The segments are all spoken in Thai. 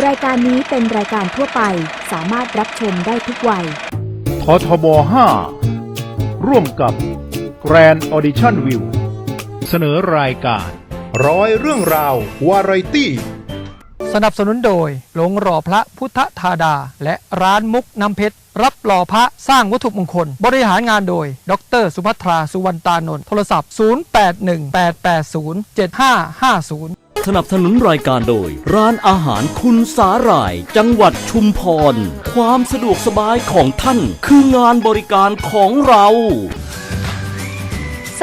รายการนี้เป็นรายการทั่วไปสามารถรับชมได้ทุกวัย ททบ 5 ร่วมกับ Grand Audition View เสนอรายการ ร้อยเรื่องราว วาไรตี้ สนับสนุนโดยหลงรอพระพุทธธาดา และร้านมุกน้ำเพชร รับหล่อพระสร้างวัตถุมงคล บริหารงานโดย ดร สุภัทรา สุวรรณตานนท์โทรศัพท์ 0818807550 สนับสนุนรายการโดย ร้านอาหารคุณสาหร่าย จังหวัดชุมพร ความสะดวกสบายของท่านคืองานบริการของเรา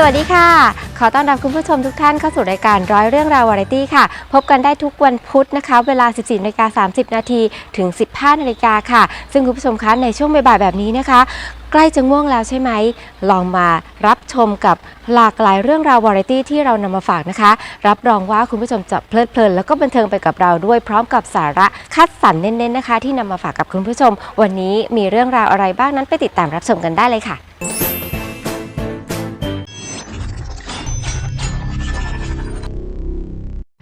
สวัสดีค่ะ ขอต้อนรับคุณผู้ชมทุกท่านเข้าสู่รายการร้อยเรื่องราววาไรตี้ค่ะ พบกันได้ทุกวันพุธนะคะ เวลา 14นาฬิกา30 นาทีถึง 15นาฬิกาค่ะ ซึ่งคุณผู้ชมคะในช่วงบ่ายๆแบบนี้นะคะ ใกล้จะง่วงแล้วใช่ไหม ลองมารับชมกับหลากหลายเรื่องราววาไรตี้ที่เรานำมาฝากนะคะ รับรองว่าคุณผู้ชมจะเพลิดเพลิน แล้วก็บันเทิงไปกับเราด้วยพร้อมกับสาระคัดสรรเน้นๆนะคะ ที่นำมาฝากกับคุณผู้ชม วันนี้มีเรื่องราวอะไรบ้างนั้นไปติดตามรับชมกันได้เลยค่ะ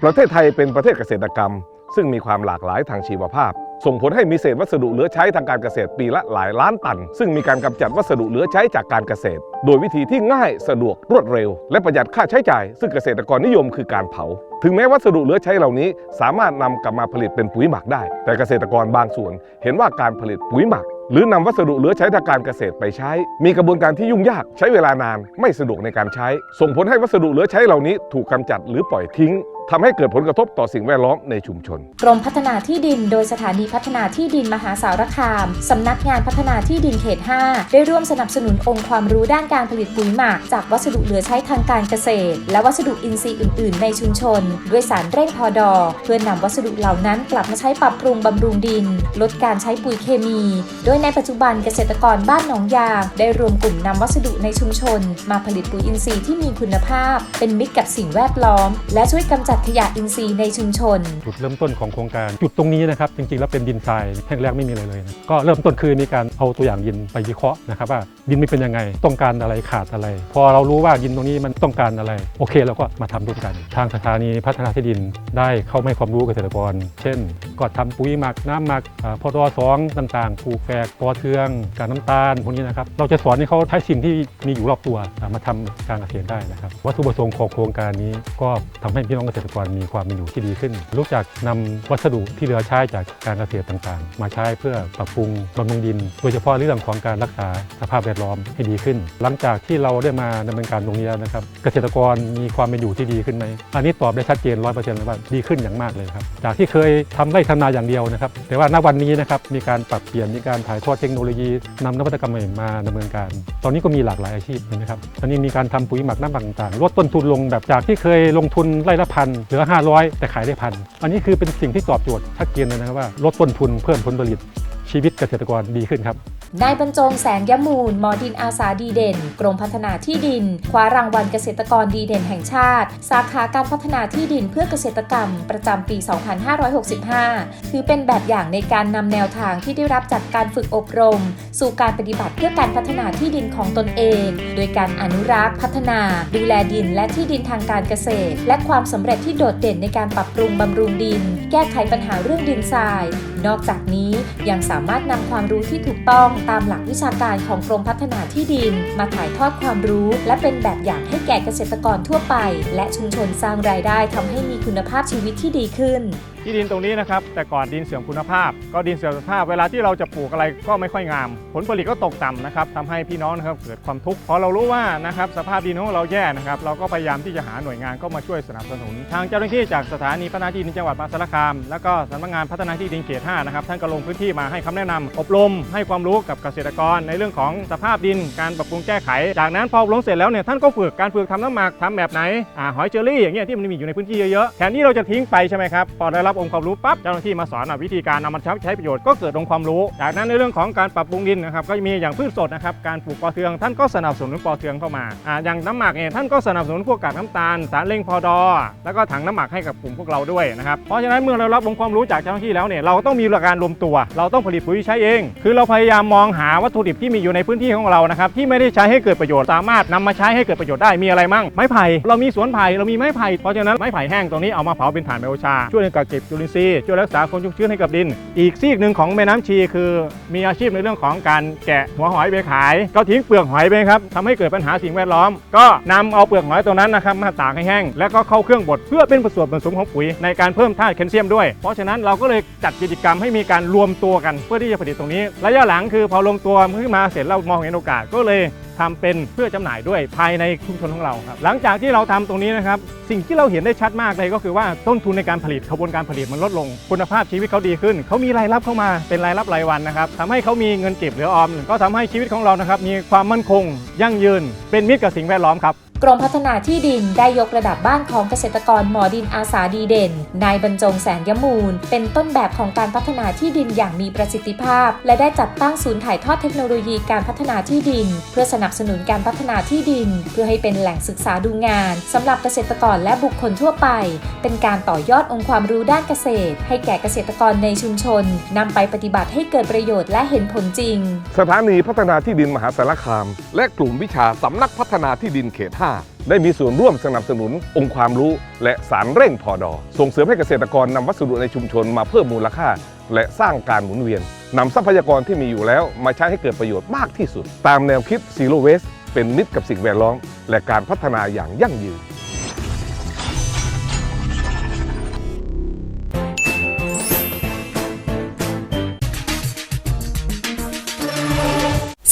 ประเทศไทยเป็นประเทศเกษตรกรรม ซึ่งมีความหลากหลายทางชีวภาพ ส่งผลให้มีเศษวัสดุเหลือใช้ทางการเกษตรปีละหลายล้านตัน ซึ่งมีการกำจัดวัสดุเหลือใช้จากการเกษตร โดยวิธีที่ง่ายสะดวกรวดเร็ว และประหยัดค่าใช้จ่าย ซึ่งเกษตรกรนิยมคือการเผา ถึงแม้วัสดุเหลือใช้เหล่านี้ สามารถนำกลับมาผลิตเป็นปุ๋ยหมักได้ แต่เกษตรกรบางส่วน เห็นว่าการผลิตปุ๋ยหมัก หรือนำวัสดุเหลือใช้ทางการเกษตรไปใช้ มีกระบวนการที่ยุ่งยากใช้เวลานาน ไม่สะดวกในการใช้ ส่งผลให้วัสดุเหลือใช้เหล่านี้ถูกกำจัดหรือปล่อยทิ้ง ทำให้เกิดผลกระทบต่อสิ่งแวดล้อมในชุมชน กรมพัฒนาที่ดิน โดยสถานีพัฒนาที่ดินมหาสารคามสำนักงานพัฒนาที่ดินเขต 5 ได้ร่วมสนับสนุนองค์ความรู้ด้านการผลิตปุ๋ยหมัก จากวัสดุเหลือใช้ทางการเกษตร และวัสดุอินทรีย์อื่น ๆ ในชุมชน ด้วยสารเร่งพอดอ เพื่อนนำวัสดุเหล่านั้นกลับมาใช้ปรับปรุงบำรุงดิน ลดการใช้ปุ๋ยเคมี โดยในปัจจุบันเกษตรกรบ้านหนองยางได้รวมกลุ่มนำวัสดุในชุมชน มาผลิตปุ๋ยอินทรีย์ที่มีคุณภาพ เป็นมิตรกับสิ่งแวดล้อม และช่วยกำจัดขยะอินทรีย์ในชุมชน จุดเริ่มต้นของโครงการจุดตรงนี้นะครับจริงๆแล้วเป็นดินทรายแห้งแล้งไม่มีอะไรเลยนะก็เริ่มต้นคือมีการเอาตัวอย่างดินไปวิเคราะห์นะครับว่าดินมันเป็นยังไงต้องการอะไรขาดอะไร พอเรารู้ว่าดินตรงนี้มันต้องการอะไร โอเคเราก็มาทำร่วมกัน ทางสถานีพัฒนาที่ดินได้เข้าไม่ความรู้เกษตรกร เช่นก็ทำปุ๋ยหมักน้ำหมักพอดอสองต่างๆปลูกแฝกปอเทืองการน้ำตาลพวกนี้นะครับเราจะสอนให้เขาใช้สิ่งที่มีอยู่รอบตัวมาทำการเกษตรได้นะครับวัตถุประสงค์ของโครงการนี้ก็ทำให้พี่น้องเกษตรกรมีความเป็นอยู่ที่ดีขึ้นรู้จักนำวัสดุที่เหลือใช้จากการเกษตรต่างๆ มาใช้เพื่อปรับปรุงบำรุงดิน โดยเฉพาะเรื่องของการรักษาสภาพแวดล้อมให้ดีขึ้น หลังจากที่เราได้มาดำเนินการตรงนี้แล้วนะครับ เกษตรกรมีความเป็นอยู่ที่ดีขึ้นไหมอันนี้ตอบได้ชัดเจนร้อยเปอร์เซ็นต์เลยว่าดีขึ้นอย่างมากเลยครับจากที่เคยทำไร่ทำนาอย่างเดียวนะครับ แต่ว่าณวันนี้นะครับมีการปรับเปลี่ยนมีการถ่ายทอดเทคโนโลยีนำนวัตกรรมใหม่มาดำเนินการ ตอนนี้ก็มีหลากหลายอาชีพนะครับตอนนี้มีการทำปุ๋ยหมักน้ำหมักต่างๆลดต้นทุนลงแบบจากที่เคยลงทุนไร่ละพันเหลือ 500 แต่ขายได้พันอันนี้คือเป็นสิ่งที่ตอบโจทย์ชัดเจนเลยนะครับว่าลดต้นทุนเพิ่มผลผลิตชีวิตเกษตรกรดีขึ้นครับ นายบรรจงแสงยมูลมอดินอาสาดีเด่น กรมพัฒนาที่ดิน คว้ารางวัลเกษตรกรดีเด่นแห่งชาติ สาขาการพัฒนาที่ดินเพื่อเกษตรกรรม ประจำปี 2565 ถือเป็นแบบอย่างในการนำแนวทางที่ได้รับจากการฝึกอบรม สู่การปฏิบัติเพื่อการพัฒนาที่ดินของตนเอง โดยการอนุรักษ์ พัฒนา ดูแลดินและที่ดินทางการเกษตร และความสำเร็จที่โดดเด่นในการปรับปรุงบำรุงดิน แก้ไขปัญหาเรื่องดินทราย นอกจากนี้ยังสามารถนำความรู้ที่ถูกต้องตามหลักวิชาการของกรมพัฒนาที่ดิน มาถ่ายทอดความรู้และเป็นแบบอย่างให้แก่เกษตรกรทั่วไป และชุมชนสร้างรายได้ทำให้มีคุณภาพชีวิตที่ดีขึ้น ที่ดินตรงนี้นะครับ แต่ก่อนดินเสื่อมคุณภาพ ก็ดินเสื่อมคุณภาพเวลาที่เราจะปลูกอะไรก็ไม่ค่อยงาม ผลผลิตก็ตกต่ำนะครับทำให้พี่น้องนะครับเกิดความทุกข์พอเรารู้ว่านะครับสภาพดินของเราแย่นะครับเราก็พยายามที่จะหาหน่วยงานเข้ามาช่วยสนับสนุน ทางเจ้าหน้าที่จากสถานีพัฒนาที่ดินจังหวัดมหาสารคาม แล้วก็สำนักงานพัฒนาที่ดินเขต5นะครับท่านก็ลงพื้นที่มาให้คำแนะนำอบรมให้ความรู้กับเกษตรกร ในเรื่องของสภาพดินการปรับปรุงแก้ไข จากนั้นพออบรมเสร็จแล้วเนี่ยท่านก็ฝึกการฝึกทำน้ำหมักทำแบบไหนอ่าหอยเชอรี่อย่างเงี้ยที่มันมีอยู่ในพื้นที่เยอะๆแทนที่เราจะทิ้งไปใช่ไหมครับพอได้รับองค์ความรู้ปั๊บเจ้าหน้าที่มาสอนวิธีการนำมันใช้ประโยชน์ก็เกิดองค์ความรู้ จากนั้นในเรื่องของการปรับปรุงดินนะครับก็มีอย่างพืชสดนะครับการปลูกปอเทือง ท่านก็สนับสนุนปอเทืองเข้ามาอ่าอย่างน้ำหมักเนี่ยท่านก็สนับสนุนพวกกากน้ำตาลสารเร่งพอดอ แล้วก็ถังน้ำหมักให้กับกลุ่มพวกเราด้วยนะครับเพราะฉะนั้นเมื่อเรารับองค์ความรู้จากเจ้าหน้าที่แล้วเนี่ยเราต้องมีหลักการรวมตัว เราต้องผลิตปุ๋ยใช้เอง คือเราพยายามมองหาวัตถุดิบที่มีอยู่ในพื้นที่ของเรานะครับที่ไม่ได้ใช้ให้เกิดประโยชน์สามารถนำมาใช้ให้เกิดประโยชน์ได้มีอะไรมั่งไม้ไผ่เรามีสวนไผ่เรามีไม้ไผ่เพราะฉะนั้นไม้ไผ่แห้งตรงนี้เอามาเผาเป็นถ่านไบโอชาช่วยในการเก็บจุลินทรีย์ช่วยรักษาความชุ่มชื้นให้กับดิน อีกซีกหนึ่งของแม่น้ำชี คือ มีอาชีพในเรื่องของการแกะหัวหอยไปขาย ก็ทิ้งเปลือกหอยไปครับทำให้เกิดปัญหาสิ่งแวดล้อม ก็นำเอาเปลือกหอยตัวนั้นนะครับมาตากให้แห้ง แล้วก็เข้าเครื่องบดเพื่อเป็นส่วนผสมของปุ๋ยในการเพิ่มธาตุแคลเซียมด้วย เพราะฉะนั้นเราก็เลยจัดกิจกรรมให้มีการรวมตัวกัน เพื่อที่จะผลิตตรงนี้ ระยะหลังคือพอรวมตัวขึ้นมาเสร็จเรามองเห็นโอกาสก็เลย ทำเป็นเพื่อจำหน่ายด้วยภายในชุมชนของเราครับหลังจากที่เราทำตรงนี้นะครับสิ่งที่เราเห็นได้ชัดมากเลยก็คือว่าต้นทุนในการผลิตขบวนการผลิตมันลดลง คุณภาพชีวิตเขาดีขึ้นเขามีรายรับเข้ามาเป็นรายรับรายวันนะครับทำให้เขามีเงินเก็บเหลือออม ก็ทำให้ชีวิตของเรานะครับมีความมั่นคง ยั่งยืน เป็นมิตรกับสิ่งแวดล้อมครับ กรมพัฒนาที่ดินได้ยกระดับบ้านของเกษตรกรหมอดินอาสาดีเด่น นายบรรจงแสนยมูล เป็นต้นแบบของการพัฒนาที่ดินอย่างมีประสิทธิภาพ และได้จัดตั้งศูนย์ถ่ายทอดเทคโนโลยีการพัฒนาที่ดิน เพื่อสนับสนุนการพัฒนาที่ดิน เพื่อให้เป็นแหล่งศึกษาดูงานสำหรับเกษตรกรและบุคคลทั่วไป เป็นการต่อยอดองค์ความรู้ด้านเกษตร ให้แก่เกษตรกรในชุมชนนำไปปฏิบัติให้เกิดประโยชน์และเห็นผลจริง สถานีพัฒนาที่ดินมหาสารคาม และกลุ่มวิชาสำนักพัฒนาที่ดินเขต5ได้มีส่วนร่วมสนับสนุนองค์ความรู้ และสารเร่งพอดอ ส่งเสริมให้เกษตรกรนำวัสดุในชุมชนมาเพิ่มมูลค่า และสร้างการหมุนเวียนนำทรัพยากรที่มีอยู่แล้วมาใช้ให้เกิดประโยชน์มากที่สุด ตามแนวคิด Zero Waste เป็นมิตรกับสิ่งแวดล้อม และการพัฒนาอย่างยั่งยืน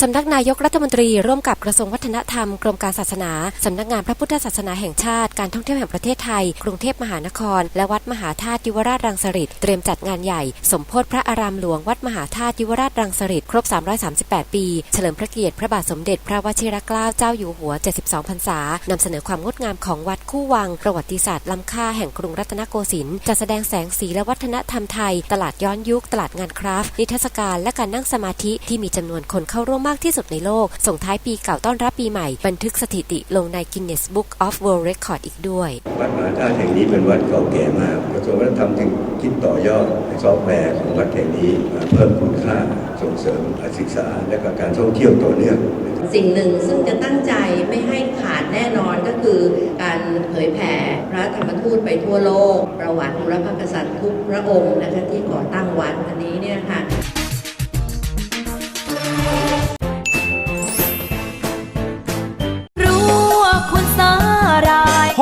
สำนักนายกรัฐมนตรีร่วมกับกระทรวงวัฒนธรรมกรมการศาสนา สำนักงานพระพุทธศาสนาแห่งชาติ การท่องเที่ยวแห่งประเทศไทย กรุงเทพมหานคร และวัดมหาธาตุยุวราชรังสฤษเตรียมจัดงานใหญ่ สมโพธิพระอารามหลวงวัดมหาธาตุยุวราชรังสฤษครบ 338 ปี เฉลิมพระเกียรติพระบาทสมเด็จพระวชิรเกล้าเจ้าอยู่หัว 72 พรรษานำเสนอความงดงามของวัดคู่วัง ประวัติศาสตร์ล้ำค่าแห่งกรุงรัตนโกสินทร์จัดแสดงแสงสีและวัฒนธรรมไทย ตลาดย้อนยุค ตลาดงานคราฟต์นิทรรศการและการนั่งสมาธิที่มีจำนวนคนเข้าร่วมมากที่สุดในโลก ส่งท้ายปีเก่าต้อนรับปีใหม่ บันทึกสถิติลงใน Guinness Book of World Record อีกด้วย วัดมหาธาตุแห่งนี้เป็นวัดเก่าแก่มากกระทรวงวัฒนธรรมจึงคิดต่อยอดซอฟต์แวร์ของวัดแห่งนี้มาเพิ่มคุณค่าส่งเสริมการศึกษาและก็การท่องเที่ยวต่อเนื่องสิ่งหนึ่งซึ่งจะตั้งใจไม่ให้ขาดแน่นอนก็คือการเผยแผ่พระธรรมทูตไปทั่วโลก ประวัติของพระมหากษัตริย์ทุกพระองค์นะคะที่ก่อตั้งวัดอันนี้เนี่ยค่ะ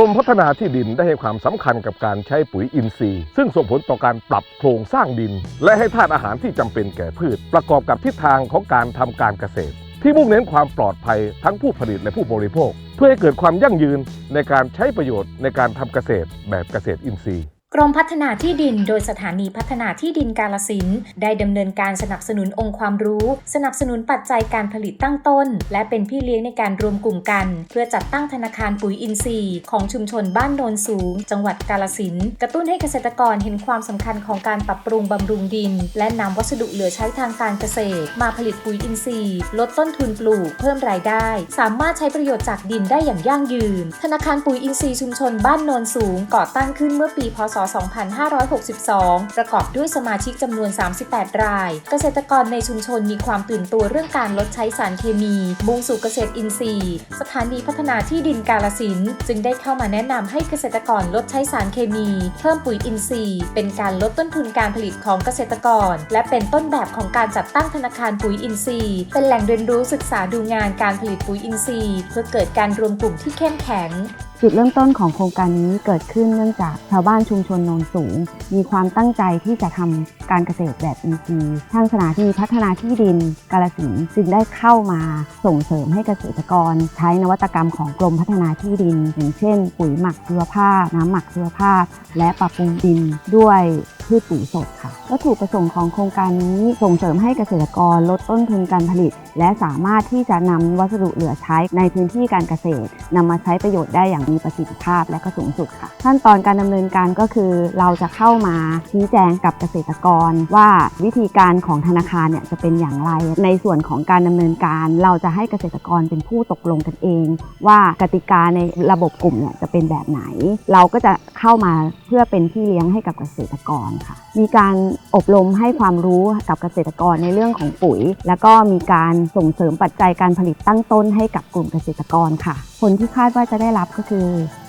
รกรมพัฒนาที่ดินได้ให้ความสำคัญกับการใช้ปุ๋ยอินทรีย์ ซึ่งส่งผลต่อการปรับโครงสร้างดิน และให้ธาตุอาหารที่จำเป็นแก่พืช ประกอบกับทิศทางของการทำการเกษตร ที่มุ่งเน้นความปลอดภัยทั้งผู้ผลิตและผู้บริโภค เพื่อให้เกิดความยั่งยืนในการใช้ประโยชน์ในการทำเกษตรแบบเกษตรอินทรีย์ กรมพัฒนาที่ดินโดยสถานีพัฒนาที่ดินกาลสินได้ดำเนินการสนับสนุนองค์ความรู้ สนับสนุนปัจจัยการผลิตตั้งต้น และเป็นพี่เลี้ยงในการรวมกลุ่มกัน เพื่อจัดตั้งธนาคารปุ๋ยอินทรีย์ ของชุมชนบ้านโนนสูง จังหวัดกาลสินกระตุ้นให้เกษตรกรเห็นความสำคัญของการปรับปรุงบำรุงดิน และนำวัสดุเหลือใช้ทางการเกษตร มาผลิตปุ๋ยอินทรีย์ ลดต้นทุนปลูก เพิ่มรายได้ สามารถใช้ประโยชน์จากดินได้อย่างยั่งยืน ธนาคารปุ๋ยอินทรีย์ชุมชนบ้านโนนสูงก่อตั้งขึ้นเมื่อปีพศ2562 ประกอบด้วยสมาชิกจำนวน 38 ราย เกษตรกรในชุมชนมีความตื่นตัวเรื่องการลดใช้สารเคมี มุ่งสู่เกษตรอินทรีย์ สถานีพัฒนาที่ดินกาลสินจึงได้เข้ามาแนะนำให้เกษตรกรลดใช้สารเคมี เพิ่มปุ๋ยอินทรีย์ เป็นการลดต้นทุนการผลิตของเกษตรกร และเป็นต้นแบบของการจัดตั้งธนาคารปุ๋ยอินทรีย์ เป็นแหล่งเรียนรู้ศึกษาดูงานการผลิตปุ๋ยอินทรีย์ เพื่อเกิดการรวมกลุ่มที่เข้มแข็ง จุดเริ่มต้นของโครงการนี้เกิดขึ้นเนื่องจากชาวบ้านชุมชนโนนสูง มีความตั้งใจที่จะทำการเกษตรแบบอินทรีย์ทางสถานีพัฒนาที่ดินกาลสินจึงได้เข้ามาส่งเสริมให้เกษตรกร ใช้นวัตกรรมของกรมพัฒนาที่ดิน อย่างเช่น ปุ๋ยหมักชีวภาพ น้ำหมักชีวภาพ และปรับปรุงดินด้วย พืชปุ๋ยสดค่ะ วัตถุประสงค์ของโครงการนี้ส่งเสริมให้เกษตรกรลดต้นทุนการผลิต และสามารถที่จะนำวัสดุเหลือใช้ในพื้นที่การเกษตรนำมาใช้ประโยชน์ได้อย่างมีประสิทธิภาพและก็สูงสุดค่ะ ขั้นตอนการดำเนินการก็คือ เราจะเข้ามาชี้แจงกับเกษตรกร ว่าวิธีการของธนาคารเนี่ยจะเป็นอย่างไร ในส่วนของการดำเนินการ เราจะให้เกษตรกรเป็นผู้ตกลงกันเอง ว่ากติกาในระบบกลุ่มเนี่ยจะเป็นแบบไหน เราก็จะเข้ามาเพื่อเป็นพี่เลี้ยงให้กับเกษตรกรค่ะ มีการอบรมให้ความรู้กับเกษตรกรในเรื่องของปุ๋ย แล้วก็มีการส่งเสริมปัจจัยการผลิตตั้งต้นให้กับกลุ่มเกษตรกรค่ะ ผลที่คาดว่าจะได้รับก็คือ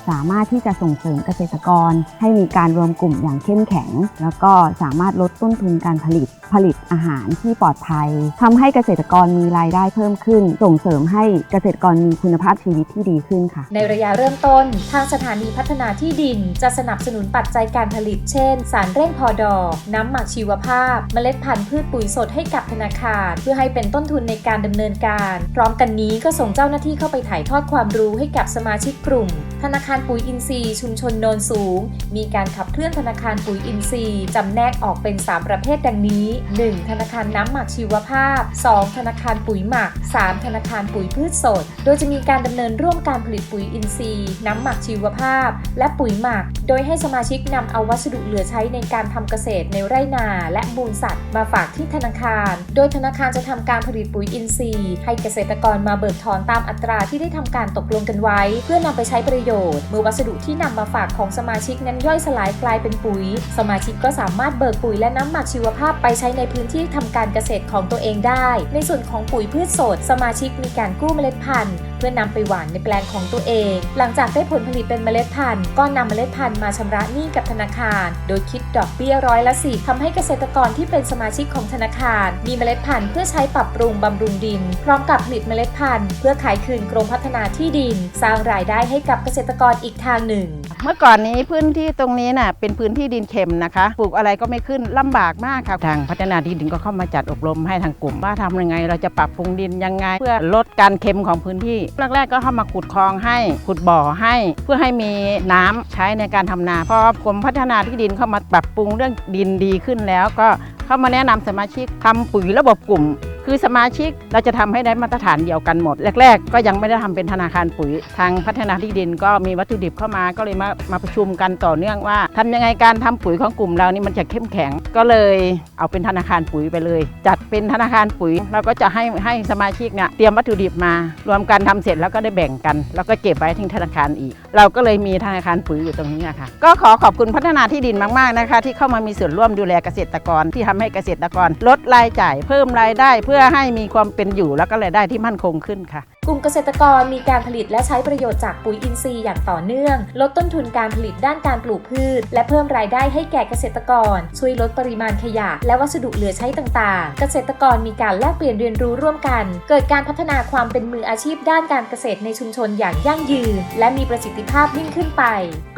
สามารถที่จะส่งเสริมเกษตรกร ให้มีการรวมกลุ่มอย่างเข้มแข็ง แล้วก็สามารถลดต้นทุนการผลิต ผลิตอาหารที่ปลอดภัยทำให้เกษตรกรมีรายได้เพิ่มขึ้น ส่งเสริมให้เกษตรกรมีคุณภาพชีวิตที่ดีขึ้นค่ะ ในระยะเริ่มต้น ทางสถานีพัฒนาที่ดิน จะสนับสนุนปัจจัยการผลิต เช่น สารเร่งพอดอ น้ำหมักชีวภาพ เมล็ดพันธุ์พืชปุ๋ยสดให้กับธนาคาร เพื่อให้เป็นต้นทุนในการดำเนินการ พร้อมกันนี้ก็ส่งเจ้าหน้าที่เข้าไปถ่ายทอดความรู้ให้กับสมาชิกกลุ่ม ธนาคารารปุ๋ยอินทรีย์ชุมชนโนนสูง มีการขับเคลื่อนธนาคารปุ๋ยอินทรีย์จำแนกออกเป็น 3 ประเภทดังนี้ 1. ธนาคารน้ำหมักชีวภาพ 2. ธนาคารปุ๋ยหมัก 3. ธนาคารปุ๋ยพืชสด โดยจะมีการดำเนินร่วมการผลิตปุ๋ยอินทรีย์ น้ำหมักชีวภาพ และปุ๋ยหมัก โดยให้สมาชิกนำเอาวัสดุเหลือใช้ในการทำเกษตรในไร่นา และมูลสัตว์ มาฝากที่ธนาคาร โดยธนาคารจะทำการผลิตปุ๋ยอินทรีย์ ให้เกษตรกรมาเบิกถอนตามอัตราที่ได้ทำการตกลงกันไว้ เพื่อนำไปใช้ประโยชน์เมื่อวัสดุที่นำมาฝากของสมาชิกนั้นย่อยสลายกลายเป็นปุ๋ย สมาชิกก็สามารถเบิกปุ๋ยและน้ำหมักชีวภาพไปใช้ในพื้นที่ทำการเกษตรของตัวเองได้ ในส่วนของปุ๋ยพืชสด สมาชิกมีการกู้เมล็ดพันธุ์เพื่อนำไปหว่านในแปลงของตัวเอง หลังจากได้ผลผลิตเป็นเมล็ดพันธุ์ก็นำเมล็ดพันธุ์มาชำระหนี้กับธนาคาร โดยคิดดอกเบี้ยร้อยละสิทำให้เกษตรกรที่เป็นสมาชิกของธนาคาร มีเมล็ดพันธุ์เพื่อใช้ปรับปรุงบำรุงดิน พร้อมกับผลิตเมล็ดพันธุ์เพื่อขายคืนกรมพัฒนาที่ดิน สร้างรายได้ให้กับเกษตรกรอีกทางหนึ่ง เมื่อก่อนนี้พื้นที่ตรงนี้น่ะเป็นพื้นที่ดินเค็มนะคะ ปลูกอะไรก็ไม่ขึ้นลำบากมากค่ะทางพัฒนาที่ดินก็เข้ามาจัดอบรมให้ทางกลุ่มว่าทำยังไง เราจะปรับปรุงดินยังไง เพื่อลดการเค็มของพื้นที่แรกๆก็เข้ามาขุดคลองให้ขุดบ่อให้ เพื่อให้มีน้ำใช้ในการทำนาพอกรมพัฒนาที่ดินเข้ามาปรับปรุงเรื่องดินดีขึ้นแล้วก็เข้ามาแนะนำสมาชิกทำปุ๋ยระบบกลุ่ม คือสมาชิกเราจะทำให้ได้มาตรฐานเดียวกันหมด แรก ๆ ก็ยังไม่ได้ทำเป็นธนาคารปุ๋ย ทางพัฒนาที่ดินก็มีวัตถุดิบเข้ามาก็เลยมามาประชุมกันต่อเนื่องว่าทำยังไงการทำปุ๋ยของกลุ่มเรานี่มันจะเข้มแข็ง ก็เลยเอาเป็นธนาคารปุ๋ยไปเลย จัดเป็นธนาคารปุ๋ยเราก็จะให้ให้สมาชิกเนี่ยเตรียมวัตถุดิบมา รวมกันทำเสร็จแล้วก็ได้แบ่งกัน แล้วก็เก็บไว้ที่ธนาคารอีก เราก็เลยมีธนาคารปุ๋ยอยู่ตรงนี้อะค่ะก็ขอขอบคุณพัฒนาที่ดินมากๆนะคะ ที่เข้ามามีส่วนร่วมดูแลเกษตรกรที่ทำให้เกษตรกร ลดรายจ่ายเพิ่มรายได้เพื่อให้มีความเป็นอยู่แล้วก็รายได้ที่มั่นคงขึ้นค่ะ กลุ่มเกษตรกรมีการผลิตและใช้ประโยชน์จากปุ๋ยอินทรีย์อย่างต่อเนื่อง ลดต้นทุนการผลิตด้านการปลูกพืช และเพิ่มรายได้ให้แก่เกษตรกร ช่วยลดปริมาณขยะ และวัสดุเหลือใช้ต่างๆ เกษตรกรมีการแลกเปลี่ยนเรียนรู้ร่วมกัน เกิดการพัฒนาความเป็นมืออาชีพด้านการเกษตรในชุมชนอย่างยั่งยืน และมีประสิทธิภาพยิ่งขึ้นไป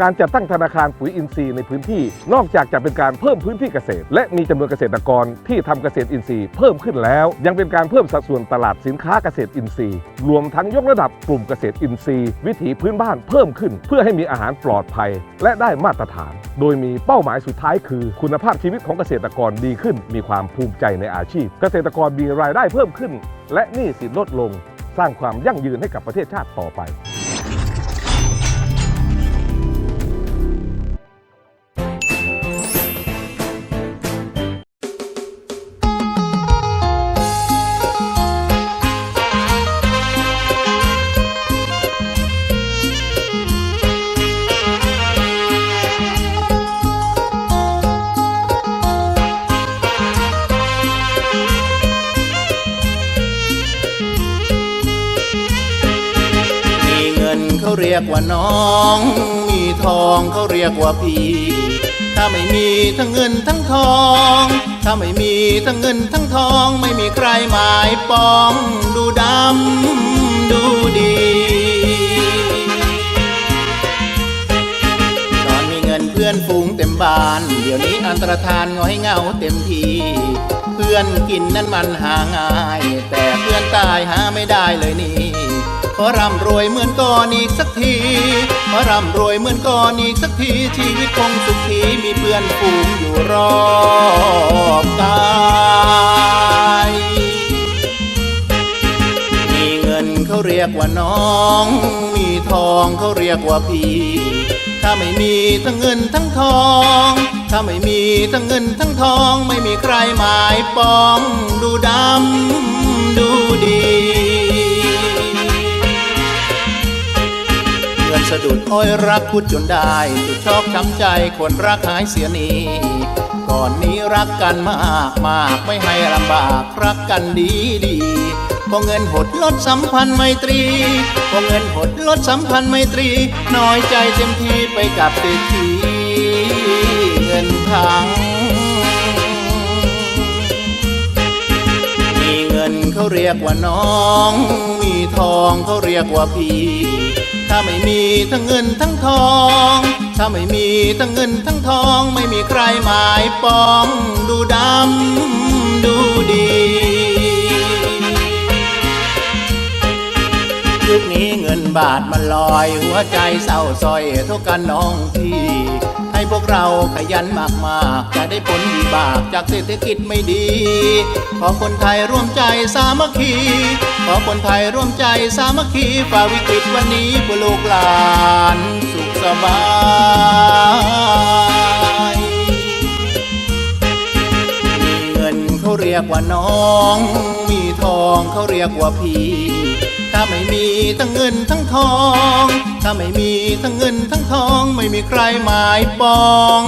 การจัดตั้งธนาคารปุ๋ยอินทรีย์ในพื้นที่ นอกจากจะเป็นการเพิ่มพื้นที่เกษตร และมีจำนวนเกษตรกรที่ทำเกษตรอินทรีย์เพิ่มขึ้นแล้ว ยังเป็นการเพิ่มสัดส่วนตลาดสินค้าเกษตรอินทรีย์รวมทั้งยกระดับกลุ่มเกษตรอินทรีย์ วิถีพื้นบ้านเพิ่มขึ้น เพื่อให้มีอาหารปลอดภัย และได้มาตรฐาน โดยมีเป้าหมายสุดท้ายคือ คุณภาพชีวิตของเกษตรกรดีขึ้น มีความภูมิใจในอาชีพ เกษตรกรมีรายได้เพิ่มขึ้น และหนี้สินลดลง สร้างความยั่งยืนให้กับประเทศชาติต่อไป กว่าน้อง มีทองเขาเรียกว่าพี่ ถ้าไม่มีทั้งเงินทั้งทอง ถ้าไม่มีทั้งเงินทั้งทอง ไม่มีใครหมายปองดูดำดูดี ตอนมีเงินเพื่อนฝูงเต็มบ้าน เดี๋ยวนี้อันตรธานง้อยเงาเต็มทีเพื่อนกินนั้นมันหาง่าย แต่เพื่อนตายหาไม่ได้เลยนี่ ขอร่ำรวยเหมือนก่อนอีกสักที ขอร่ำรวยเหมือนก่อนอีกสักที ชีวิตคงสุขีมีเพื่อนฝูงอยู่รอบกายมีเงินเขาเรียกว่าน้อง มีทองเขาเรียกว่าพี่ถ้าไม่มีทั้งเงินทั้งทอง ถ้าไม่มีทั้งเงินทั้งทอง ไม่มีใครหมายปองดูดำดูดี เงินสะดุดอ้อยรักคุดจนได้จุดชอกช้ำใจคนรักหายเสียนี้ก่อนนี้รักกันมากมากไม่ให้ลำบากรักกันดีดีพอเงินหดลดสัมพันธ์ไมตรีพอเงินหดลดสัมพันธ์ไมตรีน้อยใจเต็มทีไปกับเศรษฐีเงินพังมีเงินเขาเรียกว่าน้อง มีทองเขาเรียกว่าพี่ ถ้าไม่มีทั้งเงินทั้งทอง ถ้าไม่มีทั้งเงินทั้งทอง ไม่มีใครหมายปองดูดำดูดียุคนี้เงินบาทมันลอย หัวใจเศร้าซอยเท่ากันน้องพี่ให้พวกเราขยันมากๆจะได้ผลดีบากจากเศรษฐกิจไม่ดี ขอคนไทยร่วมใจสามัคคี ขอคนไทยร่วมใจสามัคคีฝ่าวิกฤตวันนี้เพื่อลูกหลานสุขสบายมีเงินเขาเรียกว่าน้อง มีทองเขาเรียกว่าพี่ ถ้าไม่มีทั้งเงินทั้งทอง ถ้าไม่มีทั้งเงินทั้งทอง ไม่มีใครหมายปอง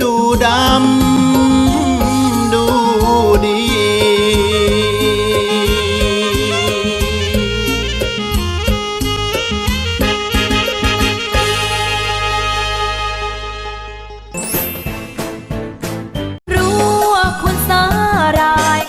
ดูดำ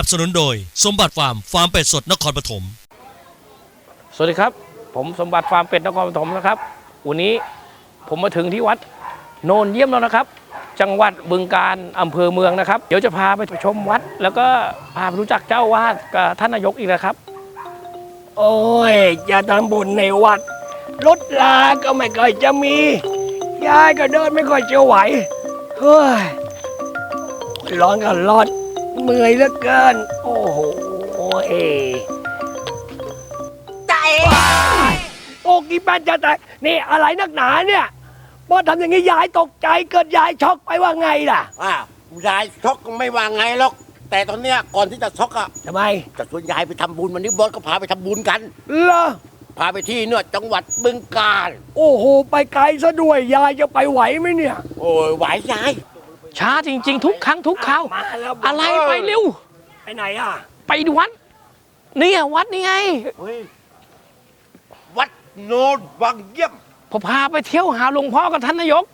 นับสนุนโดย สมบัติฟาร์มฟาร์มเป็ดสดนครปฐม สวัสดีครับ ผมสมบัติฟาร์มเป็ดนครปฐมนะครับ วันนี้ผมมาถึงที่วัดโนนเยี่ยมแล้วนะครับ จังหวัดบึงการอำเภอเมืองนะครับ เดี๋ยวจะพาไปชมวัด แล้วก็พาไปรู้จักเจ้าวาดกับท่านนายกอีกนะครับ โอ้ยจะทำบุญในวัด รถลาก็ไม่ค่อยจะมี ยายก็เดินไม่ค่อยจะไหว เฮ้ย ร้อนก็ร้อน เมื่อยเหลือเกิน โอ้โหเอใจโอ้กี่ปันจะตายนี่อะไรนักหนาเนี่ยพอทำอย่างนี้ยายตกใจเกิดยายช็อกไปว่าไงล่ะอ้าวยายช็อกก็ไม่ว่าไงหรอก แต่ตอนเนี้ยก่อนที่จะช็อกอะทำไมจะชวนยายไปทำบุญวันนี้บอสก็พาไปทำบุญกัน เหรอพาไปที่เนี่ยจังหวัดบึงกาฬโอ้โห ไปไกลซะด้วยยายจะไปไหวไหมเนี่ย โอ้ยไหวายยาย ช้าจริง ๆ ทุกครั้งทุกคราวมาแล้วอะไรไปเร็ว ไปไหนอะไปดูวัดเนี่ยวัดนี่ไงวัดโนนวังเยี่ยม ผมพาไปเที่ยวหาหลวงพ่อกับท่านนายก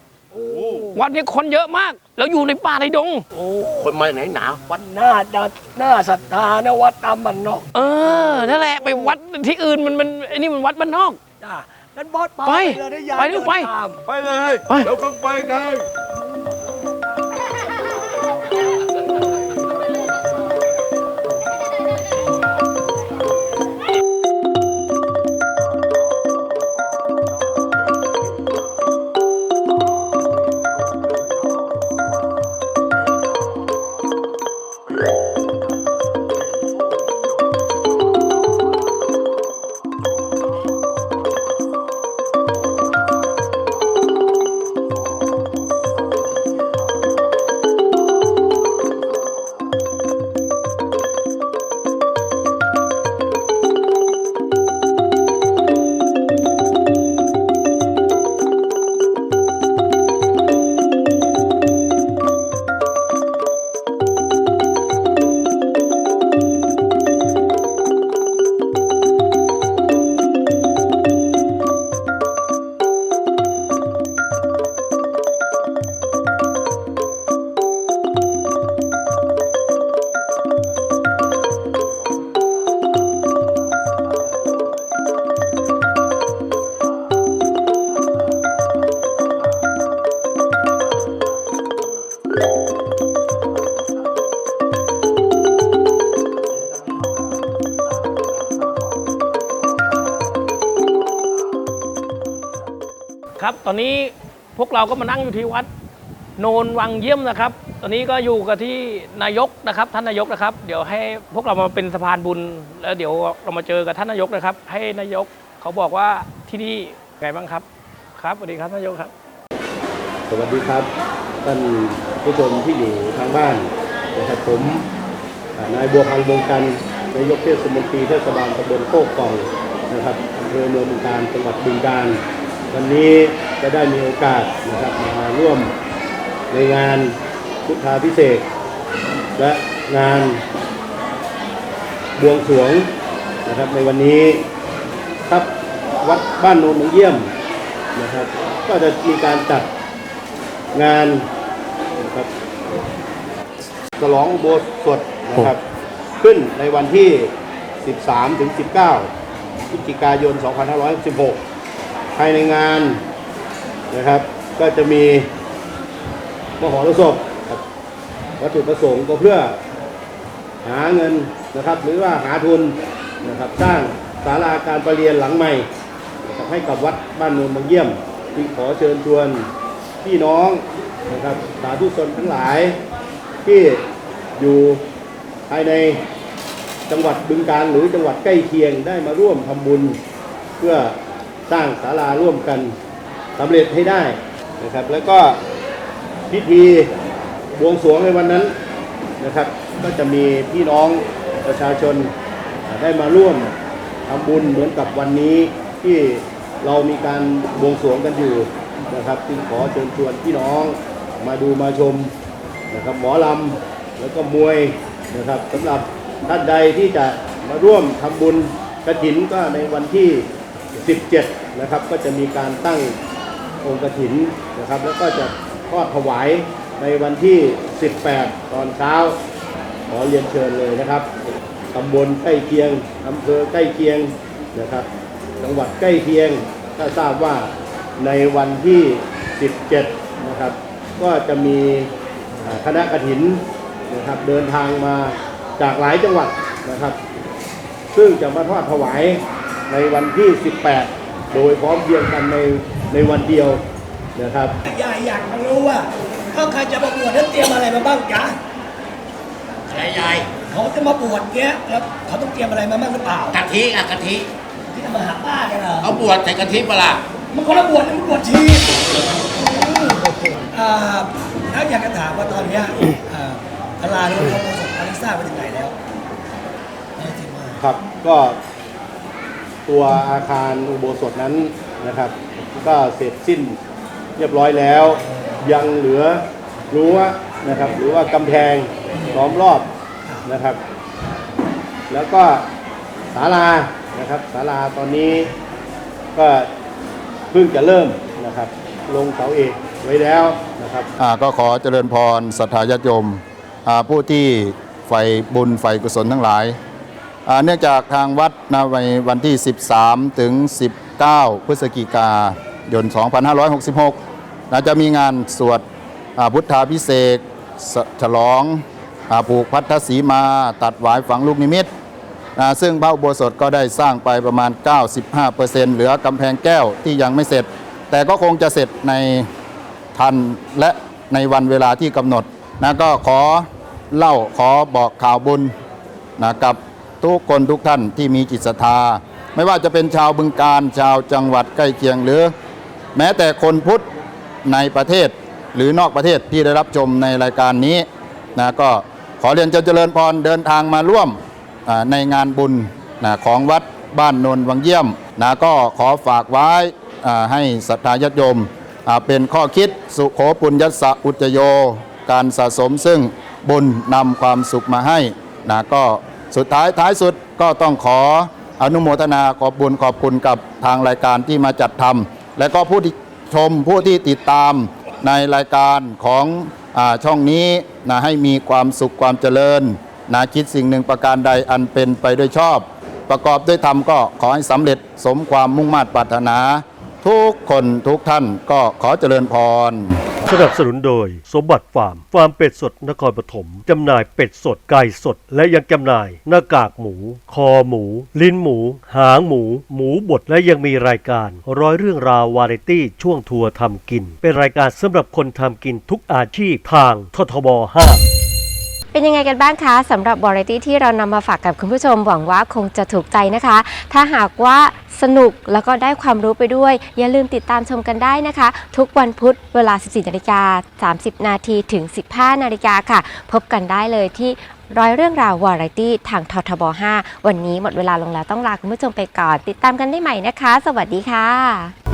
วัดนี้คนเยอะมาก แล้วอยู่ในป่าในดงคนมาไหนหนาวัดหน้าดัดหน้าศรัทธานะวัดตามบ้านนอกเออนั่นแหละไปวัดที่อื่นมันมันไอ้นี่มันวัดบ้านนอก จ้างั้นบอสไปเลยนะยายไปเร็วไปดินตามไปเลย ไป เราต้องไปกัน ครับ ตอนนี้พวกเราก็มานั่งอยู่ที่วัด โนนวังเยี่ยมนะครับ ตอนนี้ก็อยู่กับที่นายกนะครับ ท่านนายกนะครับ เดี๋ยวให้พวกเรามาเป็นสะพานบุญ แล้วเดี๋ยวเรามาเจอกับท่านนายกนะครับ ให้นายกเขาบอกว่าที่นี่ไงบ้างครับ ครับสวัสดีครับท่านนายกครับ สวัสดีครับท่านผู้ชมที่อยู่ทางบ้านนะครับผมนายบัวพันธ์วงกันนายกเทศมนตรีเทศบาลตำบลโคกกองนะครับอำเภอเมืองบึงการจังหวัดบึงการ วันนี้จะได้มีโอกาสนะครับมาร่วมในงานพุทธาพิเศษ และงานบวงสรวงนะครับในวันนี้ครับวัดบ้านโนนหนองเยี่ยมนะครับ ก็จะมีการจัดงานนะครับฉลองโบสถนะครับ ขึ้นในวันที่ 13 ถึง 19พฤศจิกายน 2516 ภายในงานนะครับ ก็จะมีมหรสพวัตถุประสงค์ก็เพื่อหาเงินนะครับ หรือว่าหาทุนนะครับสร้างศาลาการประเรียนหลังใหม่นะครับให้กับวัดบ้านโนนบางเยี่ยมที่ขอเชิญชวนพี่น้องนะครับสาธุชนทั้งหลายที่อยู่ภายในจังหวัดบึงการหรือจังหวัดใกล้เคียงได้มาร่วมทำบุญเพื่อ สร้างศาลาร่วมกันสำเร็จให้ได้นะครับ แล้วก็พิธีบวงสรวงในวันนั้นนะครับ ก็จะมีพี่น้องประชาชนได้มาร่วมทำบุญเหมือนกับวันนี้ที่เรามีการบวงสรวงกันอยู่นะครับจึงขอเชิญชวนพี่น้องมาดูมาชมนะครับหมอลำแล้วก็มวยนะครับสำหรับท่านใดที่จะมาร่วมทำบุญกระถินก็ในวันที่ 17 นะครับ ก็จะมีการตั้งองค์กระถินนะครับ แล้วก็จะทอดถวายในวันที่ 18 ตอนเช้า ขอเรียนเชิญเลยนะครับตำบลใกล้เคียงอำเภอใกล้เคียงนะครับ จังหวัดใกล้เคียง ถ้าทราบว่าในวันที่ 17 นะครับ ก็จะมีคณะกฐินนะครับเดินทางมาจากหลายจังหวัดนะครับ ซึ่งจะมาทอดถวาย ในวันที่ 18 โดยพร้อมเพรียงกันในในวันเดียวนะครับยายอยากรู้ว่าถ้าใครจะมาบวชนั้นเตรียมอะไรมาบ้างจ๊ะอะไรยายเขาจะมาบวชเนี้ยแล้วเขาต้องเตรียมอะไรมาบ้างหรือเปล่ากะทิอะกะทิที่จะมาหาป้ากันเหรอเอาบวชใส่กะทิปะล่ะมันคนละบวชนะมันบวชชีอ่าแล้วอยากจะถามว่าตอนเนี้ยอ่าพลาโลเขาประสบการณ์ทราบไปถึงไหนแล้วครับก็ ตัวอาคารอุโบสถนั้นนะครับ ก็เสร็จสิ้นเรียบร้อยแล้ว ยังเหลือรั้วนะครับ หรือว่ากำแพงล้อมรอบนะครับ แล้วก็ศาลานะครับศาลาตอนนี้ก็เพิ่งจะเริ่มนะครับลงเสาเอกไว้แล้วนะครับอ่าก็ขอเจริญพรศรัทธาญาติโยมอ่าผู้ที่ใฝ่บุญใฝ่กุศลทั้งหลาย เนื่องจากทางวัดนะในวันที่ 13 ถึง 19 พฤศจิกายน 2566นะจะมีงานสวดพุทธาพิเศษฉลองผูกพัทธสีมาตัดหวายฝังลูกนิมิตนะซึ่งพระอุโบสถก็ได้สร้างไปประมาณ 95%เหลือกำแพงแก้วที่ยังไม่เสร็จ แต่ก็คงจะเสร็จในทันและในวันเวลาที่กำหนดนะก็ขอเล่าขอบอกข่าวบุญนะกับ ทุกคนทุกท่านที่มีจิตศรัทธา ไม่ว่าจะเป็นชาวบึงการชาวจังหวัดใกล้เคียงหรือ แม้แต่คนพุทธในประเทศหรือนอกประเทศที่ได้รับชมในรายการนี้นะก็ขอเรียนเจริญพรเดินทางมาร่วมในงานบุญนะของวัดบ้านนนวังเยี่ยมนะก็ขอฝากไว้ให้ศรัทธาญาติโยมเป็นข้อคิดสุโขปุญญสะอุจโย การสะสมซึ่งบุญนำความสุขมาให้นะก็ สุดท้ายท้ายสุดก็ต้องขออนุโมทนาขอบบุญขอบคุณกับทางรายการที่มาจัดทำและก็ผู้ที่ชมผู้ที่ติดตามในรายการของอช่องนี้นะให้มีความสุขความเจริญนะคิดสิ่งหนึ่งประการใดอันเป็นไปด้วยชอบ ประกอบด้วยธรรมก็ขอให้สำเร็จสมความมุ่งมา่ปรารถนา ทุกคนทุกท่านก็ขอเจริญพร สนับสนุนโดย สมบัติฟาร์ม ฟาร์มเป็ดสดนครปฐมจำหน่ายเป็ดสดไก่สด และยังจำหน่าย หน้ากากหมู คอหมู ลิ้นหมู หางหมู หมูบดและยังมีรายการ ร้อยเรื่องราววาไรตี้ช่วงทัวร์ทำกิน เป็นรายการสำหรับคนทำกินทุกอาชีพทางททบ 5 เป็นยังไงกันบ้างคะสำหรับบริตี้ที่เรานำมาฝากกับคุณผู้ชมหวังว่าคงจะถูกใจนะคะ ถ้าหากว่าสนุกแล้วก็ได้ความรู้ไปด้วย อย่าลืมติดตามชมกันได้นะคะ ทุกวันพุธเวลา 14นาฬิกา30 นาทีถึง 15 นาฬิกาค่ะ พบกันได้เลยที่ร้อยเรื่องราววาไรตี้ทางททบ 5 วันนี้หมดเวลาลงแล้วต้องลาคุณผู้ชมไปก่อน ติดตามกันได้ใหม่นะคะ สวัสดีค่ะ